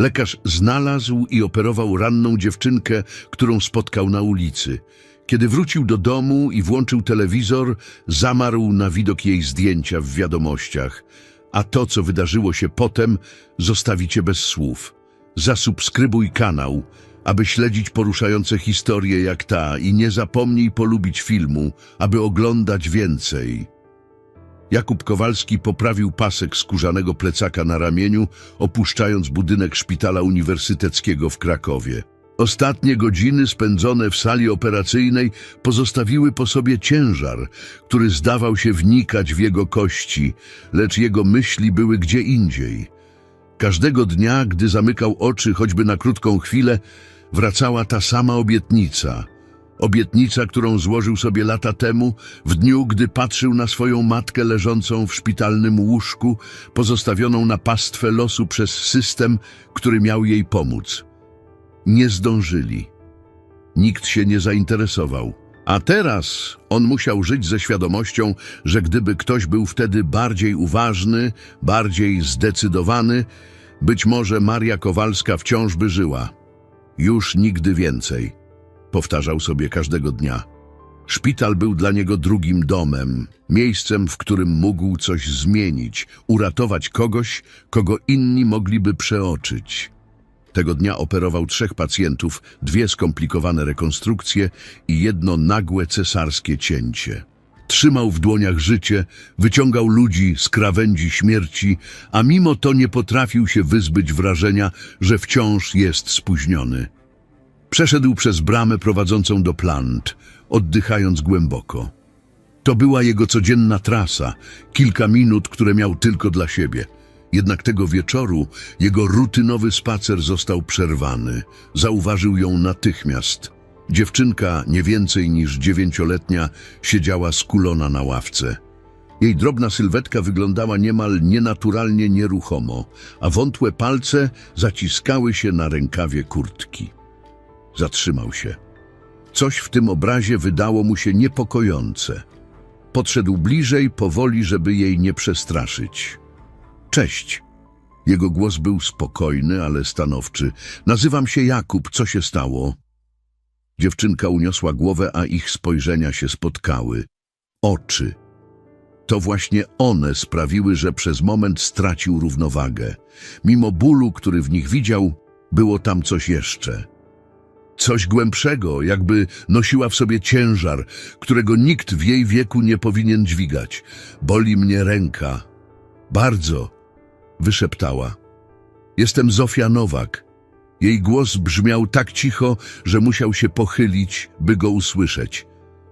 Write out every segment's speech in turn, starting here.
Lekarz znalazł i operował ranną dziewczynkę, którą spotkał na ulicy. Kiedy wrócił do domu i włączył telewizor, zamarł na widok jej zdjęcia w wiadomościach. A to, co wydarzyło się potem, zostawicie bez słów. Zasubskrybuj kanał, aby śledzić poruszające historie jak ta i nie zapomnij polubić filmu, aby oglądać więcej. Jakub Kowalski poprawił pasek skórzanego plecaka na ramieniu, opuszczając budynek szpitala uniwersyteckiego w Krakowie. Ostatnie godziny spędzone w sali operacyjnej pozostawiły po sobie ciężar, który zdawał się wnikać w jego kości, lecz jego myśli były gdzie indziej. Każdego dnia, gdy zamykał oczy choćby na krótką chwilę, wracała ta sama obietnica. Obietnica, którą złożył sobie lata temu, w dniu, gdy patrzył na swoją matkę leżącą w szpitalnym łóżku, pozostawioną na pastwę losu przez system, który miał jej pomóc. Nie zdążyli. Nikt się nie zainteresował. A teraz on musiał żyć ze świadomością, że gdyby ktoś był wtedy bardziej uważny, bardziej zdecydowany, być może Maria Kowalska wciąż by żyła. Już nigdy więcej, powtarzał sobie każdego dnia. Szpital był dla niego drugim domem, miejscem, w którym mógł coś zmienić, uratować kogoś, kogo inni mogliby przeoczyć. Tego dnia operował trzech pacjentów, dwie skomplikowane rekonstrukcje i jedno nagłe cesarskie cięcie. Trzymał w dłoniach życie, wyciągał ludzi z krawędzi śmierci, a mimo to nie potrafił się wyzbyć wrażenia, że wciąż jest spóźniony. Przeszedł przez bramę prowadzącą do plant, oddychając głęboko. To była jego codzienna trasa, kilka minut, które miał tylko dla siebie. Jednak tego wieczoru jego rutynowy spacer został przerwany. Zauważył ją natychmiast. Dziewczynka, nie więcej niż dziewięcioletnia, siedziała skulona na ławce. Jej drobna sylwetka wyglądała niemal nienaturalnie nieruchomo, a wątłe palce zaciskały się na rękawie kurtki. Zatrzymał się. Coś w tym obrazie wydało mu się niepokojące. Podszedł bliżej, powoli, żeby jej nie przestraszyć. Cześć. Jego głos był spokojny, ale stanowczy. Nazywam się Jakub, co się stało? Dziewczynka uniosła głowę, a ich spojrzenia się spotkały. Oczy. To właśnie one sprawiły, że przez moment stracił równowagę. Mimo bólu, który w nich widział, było tam coś jeszcze. Coś głębszego, jakby nosiła w sobie ciężar, którego nikt w jej wieku nie powinien dźwigać. Boli mnie ręka. Bardzo, wyszeptała. Jestem Zofia Nowak. Jej głos brzmiał tak cicho, że musiał się pochylić, by go usłyszeć.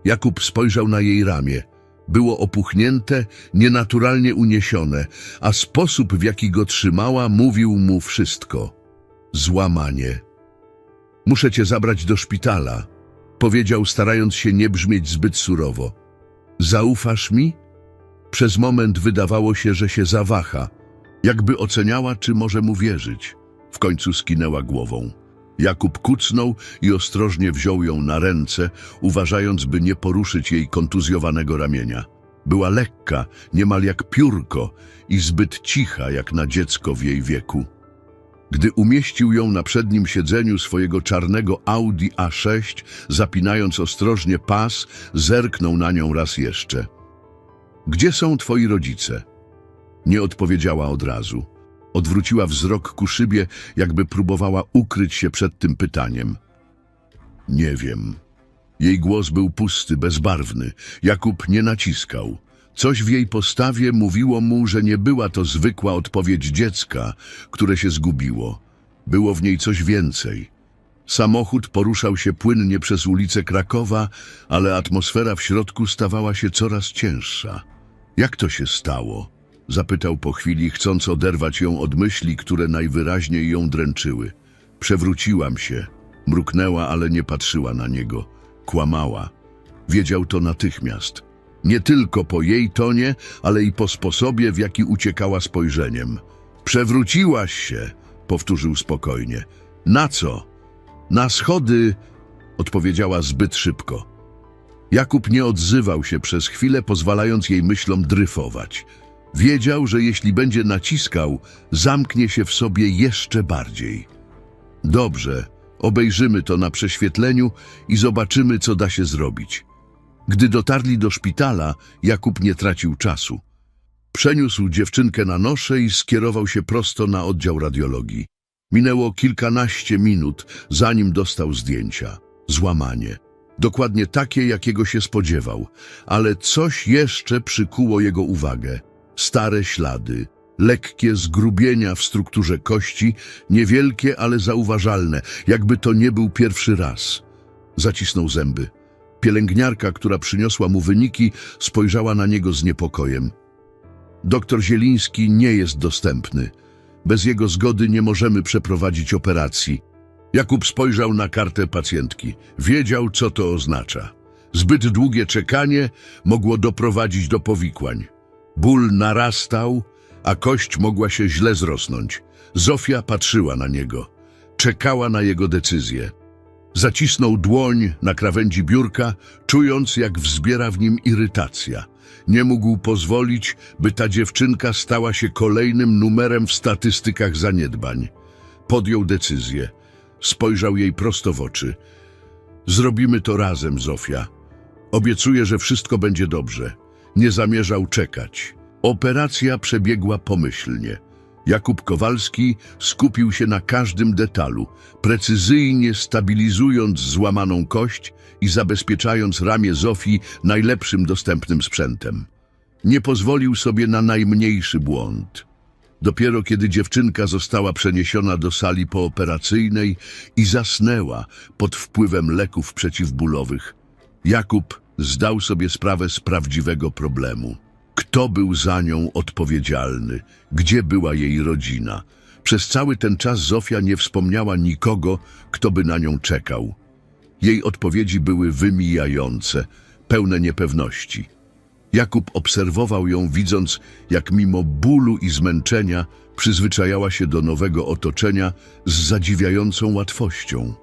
Jakub spojrzał na jej ramię. Było opuchnięte, nienaturalnie uniesione, a sposób, w jaki go trzymała, mówił mu wszystko. Złamanie. Muszę cię zabrać do szpitala, powiedział, starając się nie brzmieć zbyt surowo. Zaufasz mi? Przez moment wydawało się, że się zawaha, jakby oceniała, czy może mu wierzyć. W końcu skinęła głową. Jakub kucnął i ostrożnie wziął ją na ręce, uważając, by nie poruszyć jej kontuzjowanego ramienia. Była lekka, niemal jak piórko i zbyt cicha, jak na dziecko w jej wieku. Gdy umieścił ją na przednim siedzeniu swojego czarnego Audi A6, zapinając ostrożnie pas, zerknął na nią raz jeszcze. Gdzie są twoi rodzice? Nie odpowiedziała od razu. Odwróciła wzrok ku szybie, jakby próbowała ukryć się przed tym pytaniem. Nie wiem. Jej głos był pusty, bezbarwny. Jakub nie naciskał. Coś w jej postawie mówiło mu, że nie była to zwykła odpowiedź dziecka, które się zgubiło. Było w niej coś więcej. Samochód poruszał się płynnie przez ulicę Krakowa, ale atmosfera w środku stawała się coraz cięższa. Jak to się stało? Zapytał po chwili, chcąc oderwać ją od myśli, które najwyraźniej ją dręczyły. Przewróciłam się. Mruknęła, ale nie patrzyła na niego. Kłamała. Wiedział to natychmiast. Nie tylko po jej tonie, ale i po sposobie, w jaki uciekała spojrzeniem. Przewróciłaś się, powtórzył spokojnie. Na co? Na schody, odpowiedziała zbyt szybko. Jakub nie odzywał się przez chwilę, pozwalając jej myślom dryfować. Wiedział, że jeśli będzie naciskał, zamknie się w sobie jeszcze bardziej. Dobrze, obejrzymy to na prześwietleniu i zobaczymy, co da się zrobić. Gdy dotarli do szpitala, Jakub nie tracił czasu. Przeniósł dziewczynkę na nosze i skierował się prosto na oddział radiologii. Minęło kilkanaście minut, zanim dostał zdjęcia. Złamanie. Dokładnie takie, jakiego się spodziewał, ale coś jeszcze przykuło jego uwagę. Stare ślady, lekkie zgrubienia w strukturze kości, niewielkie, ale zauważalne, jakby to nie był pierwszy raz. Zacisnął zęby. Pielęgniarka, która przyniosła mu wyniki, spojrzała na niego z niepokojem. Doktor Zieliński nie jest dostępny. Bez jego zgody nie możemy przeprowadzić operacji. Jakub spojrzał na kartę pacjentki. Wiedział, co to oznacza. Zbyt długie czekanie mogło doprowadzić do powikłań. Ból narastał, a kość mogła się źle zrosnąć. Zofia patrzyła na niego. Czekała na jego decyzję. Zacisnął dłoń na krawędzi biurka, czując, jak wzbiera w nim irytacja. Nie mógł pozwolić, by ta dziewczynka stała się kolejnym numerem w statystykach zaniedbań. Podjął decyzję. Spojrzał jej prosto w oczy. Zrobimy to razem, Zofia. Obiecuję, że wszystko będzie dobrze. Nie zamierzał czekać. Operacja przebiegła pomyślnie. Jakub Kowalski skupił się na każdym detalu, precyzyjnie stabilizując złamaną kość i zabezpieczając ramię Zofii najlepszym dostępnym sprzętem. Nie pozwolił sobie na najmniejszy błąd. Dopiero kiedy dziewczynka została przeniesiona do sali pooperacyjnej i zasnęła pod wpływem leków przeciwbólowych, Jakub zdał sobie sprawę z prawdziwego problemu. Kto był za nią odpowiedzialny? Gdzie była jej rodzina? Przez cały ten czas Zofia nie wspomniała nikogo, kto by na nią czekał. Jej odpowiedzi były wymijające, pełne niepewności. Jakub obserwował ją, widząc, jak mimo bólu i zmęczenia przyzwyczajała się do nowego otoczenia z zadziwiającą łatwością.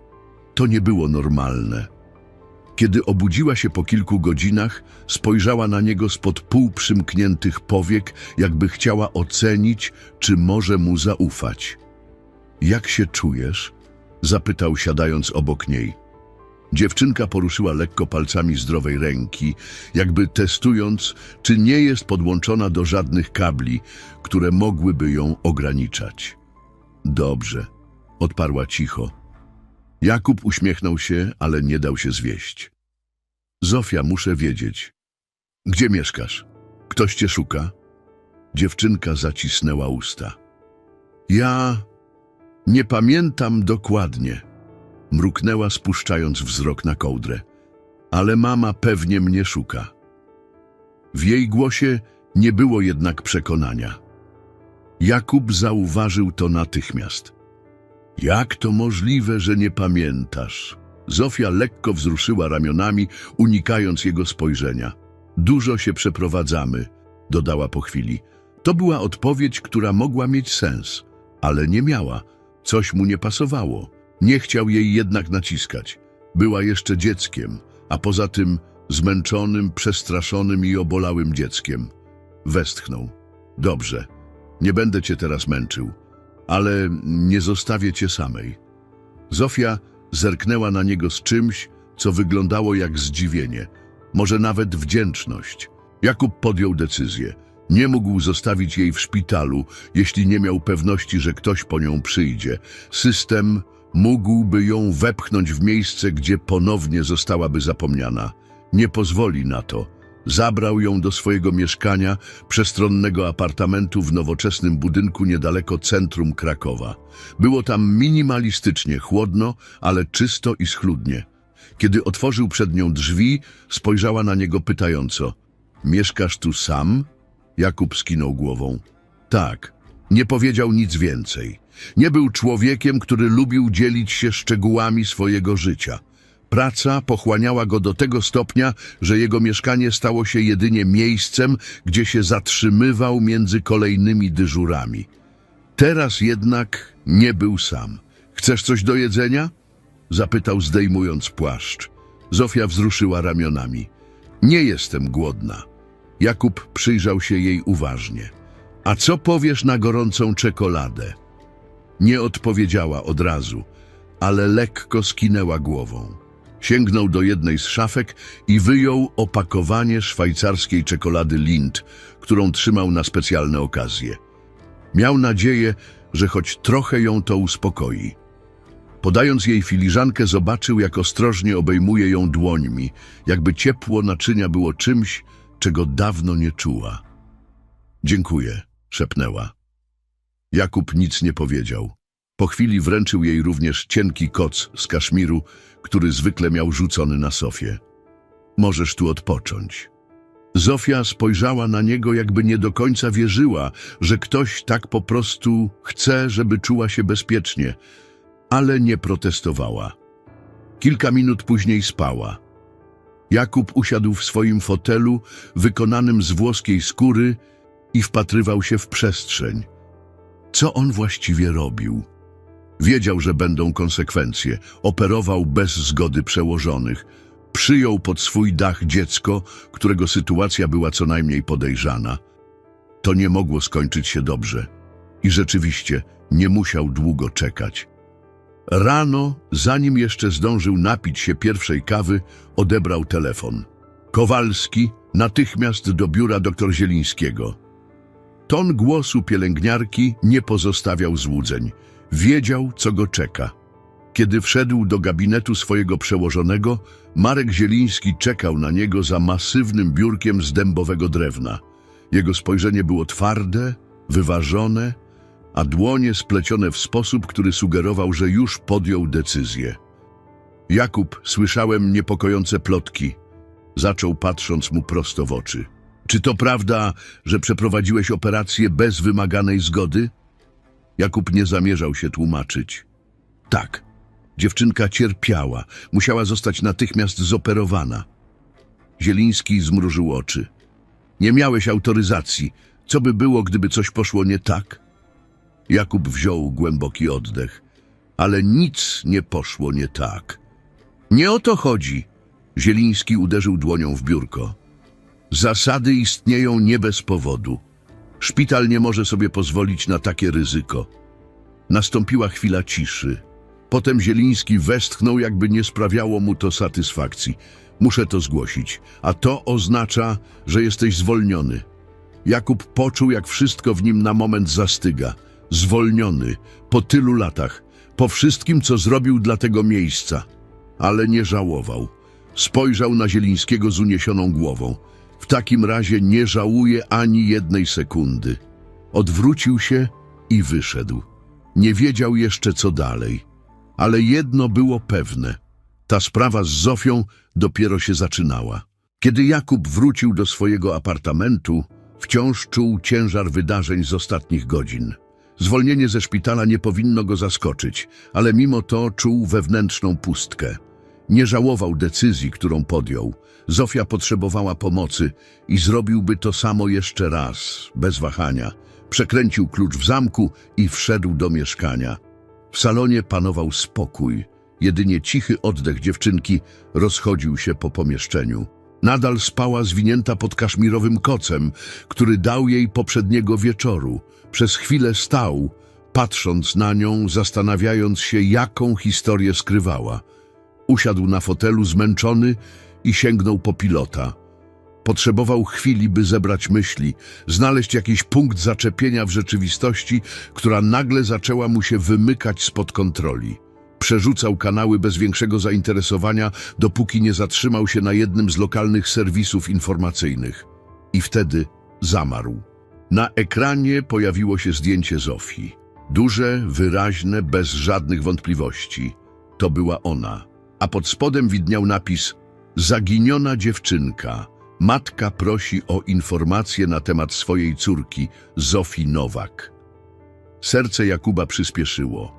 To nie było normalne. Kiedy obudziła się po kilku godzinach, spojrzała na niego spod półprzymkniętych powiek, jakby chciała ocenić, czy może mu zaufać. Jak się czujesz? zapytał, siadając obok niej. Dziewczynka poruszyła lekko palcami zdrowej ręki, jakby testując, czy nie jest podłączona do żadnych kabli, które mogłyby ją ograniczać. Dobrze, odparła cicho. Jakub uśmiechnął się, ale nie dał się zwieść. Zofia, muszę wiedzieć. Gdzie mieszkasz? Ktoś cię szuka? Dziewczynka zacisnęła usta. Ja nie pamiętam dokładnie. Mruknęła, spuszczając wzrok na kołdrę. Ale mama pewnie mnie szuka. W jej głosie nie było jednak przekonania. Jakub zauważył to natychmiast. Jak to możliwe, że nie pamiętasz? Zofia lekko wzruszyła ramionami, unikając jego spojrzenia. Dużo się przeprowadzamy, dodała po chwili. To była odpowiedź, która mogła mieć sens, ale nie miała. Coś mu nie pasowało. Nie chciał jej jednak naciskać. Była jeszcze dzieckiem, a poza tym zmęczonym, przestraszonym i obolałym dzieckiem. Westchnął. Dobrze, nie będę cię teraz męczył, ale nie zostawię cię samej. Zofia zerknęła na niego z czymś, co wyglądało jak zdziwienie, może nawet wdzięczność. Jakub podjął decyzję. Nie mógł zostawić jej w szpitalu, jeśli nie miał pewności, że ktoś po nią przyjdzie. System mógłby ją wepchnąć w miejsce, gdzie ponownie zostałaby zapomniana. Nie pozwoli na to. Zabrał ją do swojego mieszkania, przestronnego apartamentu w nowoczesnym budynku niedaleko centrum Krakowa. Było tam minimalistycznie, chłodno, ale czysto i schludnie. Kiedy otworzył przed nią drzwi, spojrzała na niego pytająco. Mieszkasz tu sam? Jakub skinął głową. Tak. Nie powiedział nic więcej. Nie był człowiekiem, który lubił dzielić się szczegółami swojego życia. Praca pochłaniała go do tego stopnia, że jego mieszkanie stało się jedynie miejscem, gdzie się zatrzymywał między kolejnymi dyżurami. Teraz jednak nie był sam. Chcesz coś do jedzenia? Zapytał zdejmując płaszcz. Zofia wzruszyła ramionami. Nie jestem głodna. Jakub przyjrzał się jej uważnie. A co powiesz na gorącą czekoladę? Nie odpowiedziała od razu, ale lekko skinęła głową. Sięgnął do jednej z szafek i wyjął opakowanie szwajcarskiej czekolady Lind, którą trzymał na specjalne okazje. Miał nadzieję, że choć trochę ją to uspokoi. Podając jej filiżankę, zobaczył, jak ostrożnie obejmuje ją dłońmi, jakby ciepło naczynia było czymś, czego dawno nie czuła. Dziękuję, szepnęła. Jakub nic nie powiedział. Po chwili wręczył jej również cienki koc z kaszmiru, który zwykle miał rzucony na Sofię. Możesz tu odpocząć. Zofia spojrzała na niego, jakby nie do końca wierzyła, że ktoś tak po prostu chce, żeby czuła się bezpiecznie, ale nie protestowała. Kilka minut później spała. Jakub usiadł w swoim fotelu, wykonanym z włoskiej skóry i wpatrywał się w przestrzeń. Co on właściwie robił? Wiedział, że będą konsekwencje. Operował bez zgody przełożonych. Przyjął pod swój dach dziecko, którego sytuacja była co najmniej podejrzana. To nie mogło skończyć się dobrze. I rzeczywiście nie musiał długo czekać. Rano, zanim jeszcze zdążył napić się pierwszej kawy, odebrał telefon. Kowalski natychmiast do biura dr Zielińskiego. Ton głosu pielęgniarki nie pozostawiał złudzeń. Wiedział, co go czeka. Kiedy wszedł do gabinetu swojego przełożonego, Marek Zieliński czekał na niego za masywnym biurkiem z dębowego drewna. Jego spojrzenie było twarde, wyważone, a dłonie splecione w sposób, który sugerował, że już podjął decyzję. Jakub, słyszałem niepokojące plotki. Zaczął patrząc mu prosto w oczy. Czy to prawda, że przeprowadziłeś operację bez wymaganej zgody? Jakub nie zamierzał się tłumaczyć. Tak, dziewczynka cierpiała, musiała zostać natychmiast zoperowana. Zieliński zmrużył oczy. Nie miałeś autoryzacji. Co by było, gdyby coś poszło nie tak? Jakub wziął głęboki oddech, ale nic nie poszło nie tak. Nie o to chodzi. Zieliński uderzył dłonią w biurko. Zasady istnieją nie bez powodu. Szpital nie może sobie pozwolić na takie ryzyko. Nastąpiła chwila ciszy. Potem Zieliński westchnął, jakby nie sprawiało mu to satysfakcji. Muszę to zgłosić, a to oznacza, że jesteś zwolniony. Jakub poczuł, jak wszystko w nim na moment zastyga. Zwolniony, po tylu latach, po wszystkim, co zrobił dla tego miejsca. Ale nie żałował. Spojrzał na Zielińskiego z uniesioną głową. W takim razie nie żałuje ani jednej sekundy. Odwrócił się i wyszedł. Nie wiedział jeszcze co dalej. Ale jedno było pewne. Ta sprawa z Zofią dopiero się zaczynała. Kiedy Jakub wrócił do swojego apartamentu, wciąż czuł ciężar wydarzeń z ostatnich godzin. Zwolnienie ze szpitala nie powinno go zaskoczyć, ale mimo to czuł wewnętrzną pustkę. Nie żałował decyzji, którą podjął. Zofia potrzebowała pomocy i zrobiłby to samo jeszcze raz, bez wahania. Przekręcił klucz w zamku i wszedł do mieszkania. W salonie panował spokój. Jedynie cichy oddech dziewczynki rozchodził się po pomieszczeniu. Nadal spała zwinięta pod kaszmirowym kocem, który dał jej poprzedniego wieczoru. Przez chwilę stał, patrząc na nią, zastanawiając się, jaką historię skrywała. Usiadł na fotelu zmęczony i sięgnął po pilota. Potrzebował chwili, by zebrać myśli, znaleźć jakiś punkt zaczepienia w rzeczywistości, która nagle zaczęła mu się wymykać spod kontroli. Przerzucał kanały bez większego zainteresowania, dopóki nie zatrzymał się na jednym z lokalnych serwisów informacyjnych. I wtedy zamarł. Na ekranie pojawiło się zdjęcie Zofii. Duże, wyraźne, bez żadnych wątpliwości. To była ona. A pod spodem widniał napis Zaginiona dziewczynka. Matka prosi o informacje na temat swojej córki, Zofii Nowak. Serce Jakuba przyspieszyło.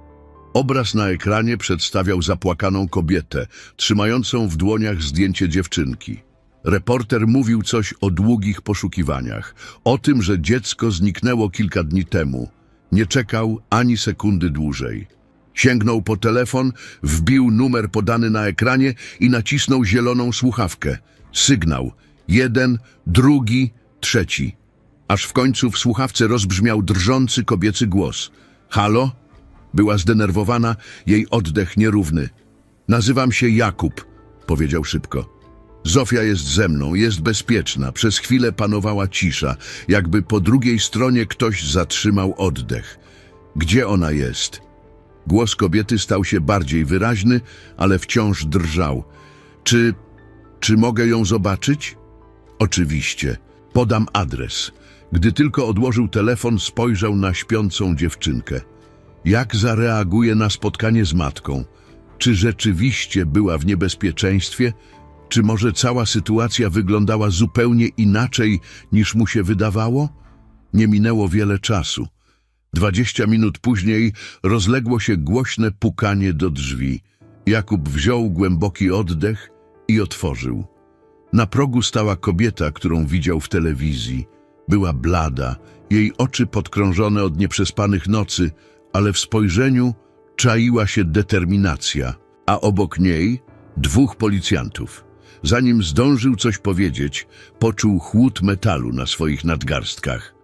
Obraz na ekranie przedstawiał zapłakaną kobietę, trzymającą w dłoniach zdjęcie dziewczynki. Reporter mówił coś o długich poszukiwaniach, o tym, że dziecko zniknęło kilka dni temu. Nie czekał ani sekundy dłużej. Sięgnął po telefon, wbił numer podany na ekranie i nacisnął zieloną słuchawkę. Sygnał. Jeden, drugi, trzeci. Aż w końcu w słuchawce rozbrzmiał drżący kobiecy głos. Halo? Była zdenerwowana, jej oddech nierówny. Nazywam się Jakub, powiedział szybko. Zofia jest ze mną, jest bezpieczna. Przez chwilę panowała cisza, jakby po drugiej stronie ktoś zatrzymał oddech. Gdzie ona jest? Głos kobiety stał się bardziej wyraźny, ale wciąż drżał. Czy... czy mogę ją zobaczyć? Oczywiście. Podam adres. Gdy tylko odłożył telefon, spojrzał na śpiącą dziewczynkę. Jak zareaguje na spotkanie z matką? Czy rzeczywiście była w niebezpieczeństwie? Czy może cała sytuacja wyglądała zupełnie inaczej niż mu się wydawało? Nie minęło wiele czasu. Dwadzieścia minut później rozległo się głośne pukanie do drzwi. Jakub wziął głęboki oddech i otworzył. Na progu stała kobieta, którą widział w telewizji. Była blada, jej oczy podkrążone od nieprzespanych nocy, ale w spojrzeniu czaiła się determinacja, a obok niej dwóch policjantów. Zanim zdążył coś powiedzieć, poczuł chłód metalu na swoich nadgarstkach.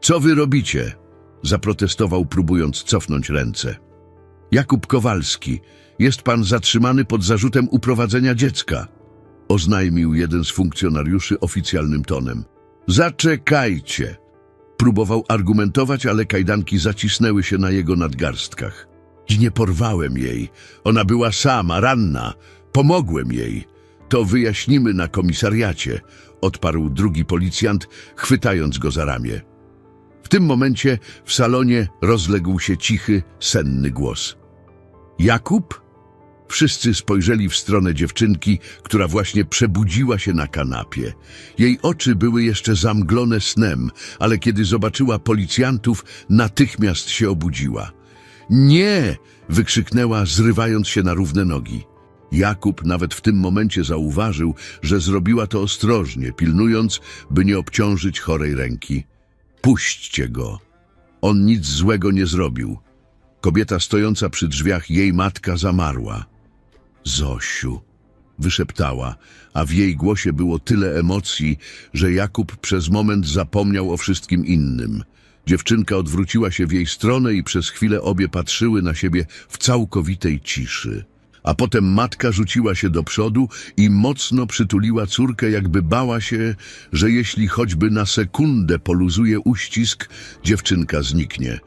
Co wy robicie? Zaprotestował, próbując cofnąć ręce. Jakub Kowalski, jest pan zatrzymany pod zarzutem uprowadzenia dziecka, oznajmił jeden z funkcjonariuszy oficjalnym tonem. Zaczekajcie! Próbował argumentować, ale kajdanki zacisnęły się na jego nadgarstkach. Nie porwałem jej. Ona była sama, ranna. Pomogłem jej. To wyjaśnimy na komisariacie, odparł drugi policjant, chwytając go za ramię. W tym momencie w salonie rozległ się cichy, senny głos. Jakub? Wszyscy spojrzeli w stronę dziewczynki, która właśnie przebudziła się na kanapie. Jej oczy były jeszcze zamglone snem, ale kiedy zobaczyła policjantów, natychmiast się obudziła. Nie! wykrzyknęła, zrywając się na równe nogi. Jakub nawet w tym momencie zauważył, że zrobiła to ostrożnie, pilnując, by nie obciążyć chorej ręki. Puśćcie go. On nic złego nie zrobił. Kobieta stojąca przy drzwiach, jej matka zamarła. Zosiu, wyszeptała, a w jej głosie było tyle emocji, że Jakub przez moment zapomniał o wszystkim innym. Dziewczynka odwróciła się w jej stronę i przez chwilę obie patrzyły na siebie w całkowitej ciszy. A potem matka rzuciła się do przodu i mocno przytuliła córkę, jakby bała się, że jeśli choćby na sekundę poluzuje uścisk, dziewczynka zniknie.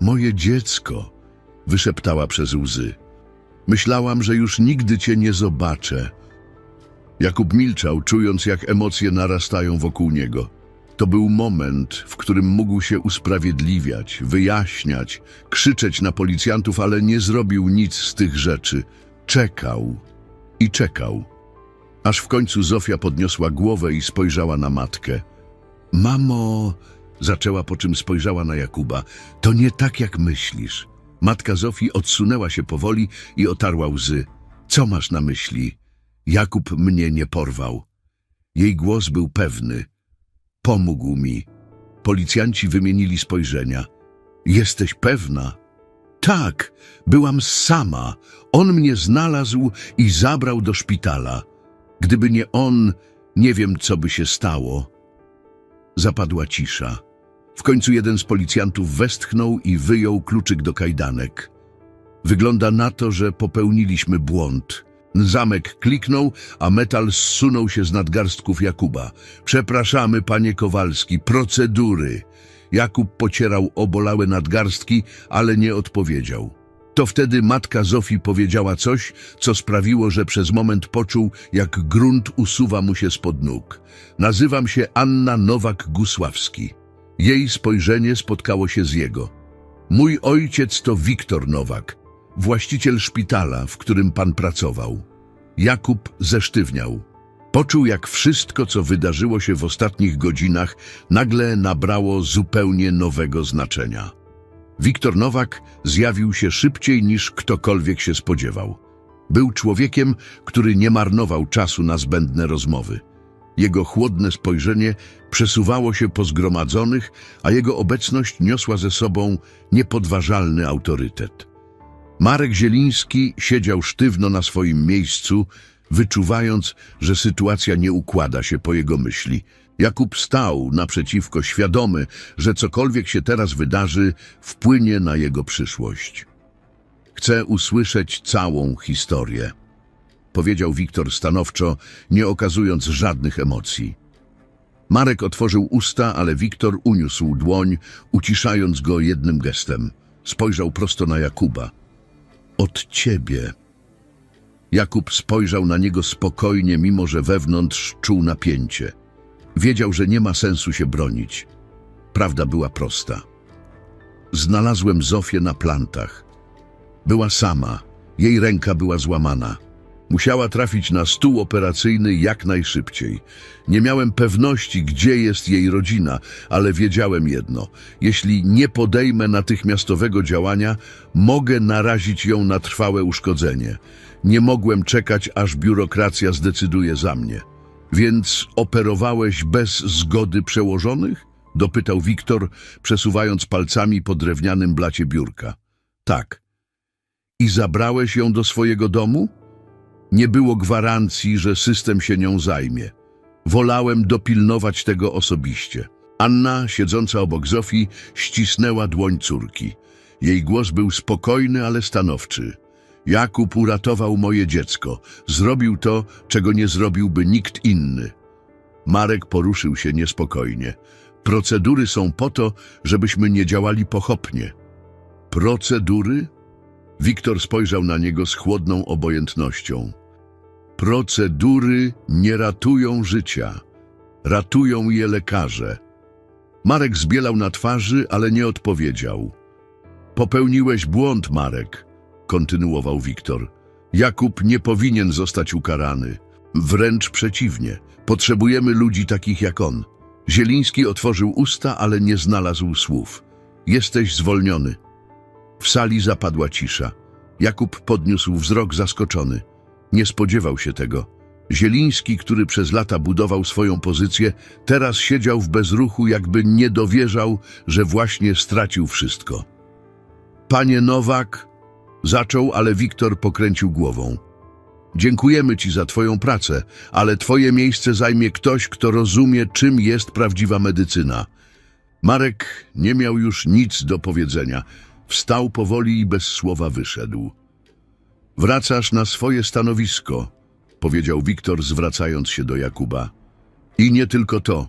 Moje dziecko, wyszeptała przez łzy. Myślałam, że już nigdy cię nie zobaczę. Jakub milczał, czując, jak emocje narastają wokół niego. To był moment, w którym mógł się usprawiedliwiać, wyjaśniać, krzyczeć na policjantów, ale nie zrobił nic z tych rzeczy. Czekał i czekał. Aż w końcu Zofia podniosła głowę i spojrzała na matkę. Mamo, zaczęła po czym spojrzała na Jakuba, to nie tak jak myślisz. Matka Zofii odsunęła się powoli i otarła łzy. Co masz na myśli? Jakub mnie nie porwał. Jej głos był pewny. Pomógł mi. Policjanci wymienili spojrzenia. Jesteś pewna? Tak, byłam sama. On mnie znalazł i zabrał do szpitala. Gdyby nie on, nie wiem, co by się stało. Zapadła cisza. W końcu jeden z policjantów westchnął i wyjął kluczyk do kajdanek. Wygląda na to, że popełniliśmy błąd. Zamek kliknął, a metal zsunął się z nadgarstków Jakuba. Przepraszamy, panie Kowalski, procedury. Jakub pocierał obolałe nadgarstki, ale nie odpowiedział. To wtedy matka Zofii powiedziała coś, co sprawiło, że przez moment poczuł, jak grunt usuwa mu się spod nóg. Nazywam się Anna Nowak-Gusławski. Jej spojrzenie spotkało się z jego. Mój ojciec to Wiktor Nowak, właściciel szpitala, w którym pan pracował. Jakub zesztywniał. Poczuł, jak wszystko, co wydarzyło się w ostatnich godzinach, nagle nabrało zupełnie nowego znaczenia. Wiktor Nowak zjawił się szybciej niż ktokolwiek się spodziewał. Był człowiekiem, który nie marnował czasu na zbędne rozmowy. Jego chłodne spojrzenie przesuwało się po zgromadzonych, a jego obecność niosła ze sobą niepodważalny autorytet. Marek Zieliński siedział sztywno na swoim miejscu, wyczuwając, że sytuacja nie układa się po jego myśli. Jakub stał naprzeciwko, świadomy, że cokolwiek się teraz wydarzy, wpłynie na jego przyszłość. Chcę usłyszeć całą historię, powiedział Wiktor stanowczo, nie okazując żadnych emocji. Marek otworzył usta, ale Wiktor uniósł dłoń, uciszając go jednym gestem. Spojrzał prosto na Jakuba. Od ciebie. Jakub spojrzał na niego spokojnie, mimo że wewnątrz czuł napięcie. Wiedział, że nie ma sensu się bronić. Prawda była prosta. Znalazłem Zofię na plantach. Była sama. Jej ręka była złamana. Musiała trafić na stół operacyjny jak najszybciej. Nie miałem pewności, gdzie jest jej rodzina, ale wiedziałem jedno. Jeśli nie podejmę natychmiastowego działania, mogę narazić ją na trwałe uszkodzenie. Nie mogłem czekać, aż biurokracja zdecyduje za mnie. Więc operowałeś bez zgody przełożonych? Dopytał Wiktor, przesuwając palcami po drewnianym blacie biurka. Tak. I zabrałeś ją do swojego domu? Nie było gwarancji, że system się nią zajmie. Wolałem dopilnować tego osobiście. Anna, siedząca obok Zofii, ścisnęła dłoń córki. Jej głos był spokojny, ale stanowczy. Jakub uratował moje dziecko. Zrobił to, czego nie zrobiłby nikt inny. Marek poruszył się niespokojnie. Procedury są po to, żebyśmy nie działali pochopnie. Procedury? Wiktor spojrzał na niego z chłodną obojętnością. Procedury nie ratują życia. Ratują je lekarze. Marek zbielał na twarzy, ale nie odpowiedział. Popełniłeś błąd, Marek, kontynuował Wiktor. Jakub nie powinien zostać ukarany. Wręcz przeciwnie. Potrzebujemy ludzi takich jak on. Zieliński otworzył usta, ale nie znalazł słów. Jesteś zwolniony. W sali zapadła cisza. Jakub podniósł wzrok zaskoczony. Nie spodziewał się tego. Zieliński, który przez lata budował swoją pozycję, teraz siedział w bezruchu, jakby nie dowierzał, że właśnie stracił wszystko. Panie Nowak, zaczął, ale Wiktor pokręcił głową. Dziękujemy ci za twoją pracę, ale twoje miejsce zajmie ktoś, kto rozumie, czym jest prawdziwa medycyna. Marek nie miał już nic do powiedzenia. Wstał powoli i bez słowa wyszedł. Wracasz na swoje stanowisko, powiedział Wiktor, zwracając się do Jakuba. I nie tylko to.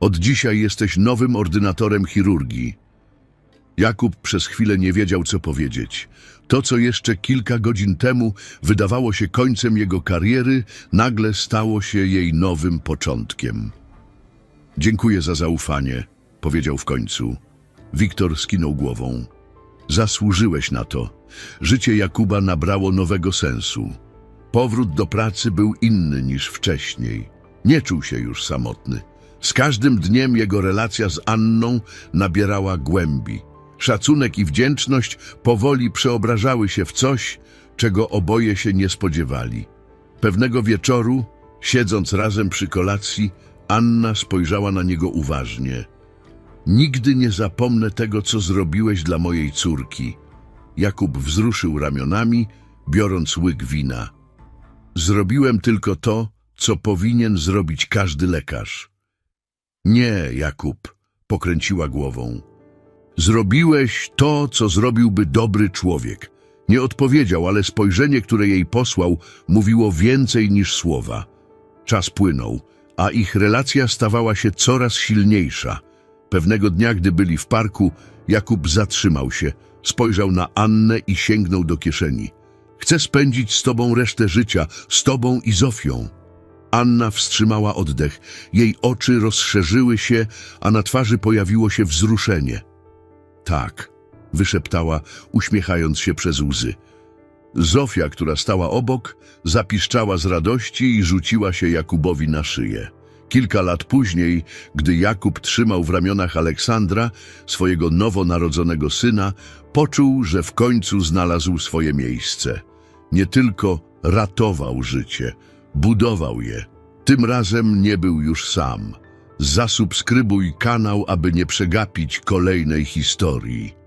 Od dzisiaj jesteś nowym ordynatorem chirurgii. Jakub przez chwilę nie wiedział, co powiedzieć. To, co jeszcze kilka godzin temu wydawało się końcem jego kariery, nagle stało się jej nowym początkiem. Dziękuję za zaufanie, powiedział w końcu. Wiktor skinął głową. Zasłużyłeś na to. Życie Jakuba nabrało nowego sensu. Powrót do pracy był inny niż wcześniej. Nie czuł się już samotny. Z każdym dniem jego relacja z Anną nabierała głębi. Szacunek i wdzięczność powoli przeobrażały się w coś, czego oboje się nie spodziewali. Pewnego wieczoru, siedząc razem przy kolacji, Anna spojrzała na niego uważnie. Nigdy nie zapomnę tego, co zrobiłeś dla mojej córki. Jakub wzruszył ramionami, biorąc łyk wina. Zrobiłem tylko to, co powinien zrobić każdy lekarz. Nie, Jakub, pokręciła głową. Zrobiłeś to, co zrobiłby dobry człowiek. Nie odpowiedział, ale spojrzenie, które jej posłał, mówiło więcej niż słowa. Czas płynął, a ich relacja stawała się coraz silniejsza. Pewnego dnia, gdy byli w parku, Jakub zatrzymał się, spojrzał na Annę i sięgnął do kieszeni. Chcę spędzić z tobą resztę życia, z tobą i Zofią. Anna wstrzymała oddech. Jej oczy rozszerzyły się, a na twarzy pojawiło się wzruszenie. Tak, wyszeptała, uśmiechając się przez łzy. Zofia, która stała obok, zapiszczała z radości i rzuciła się Jakubowi na szyję. Kilka lat później, gdy Jakub trzymał w ramionach Aleksandra, swojego nowonarodzonego syna, poczuł, że w końcu znalazł swoje miejsce. Nie tylko ratował życie, budował je. Tym razem nie był już sam. Zasubskrybuj kanał, aby nie przegapić kolejnej historii.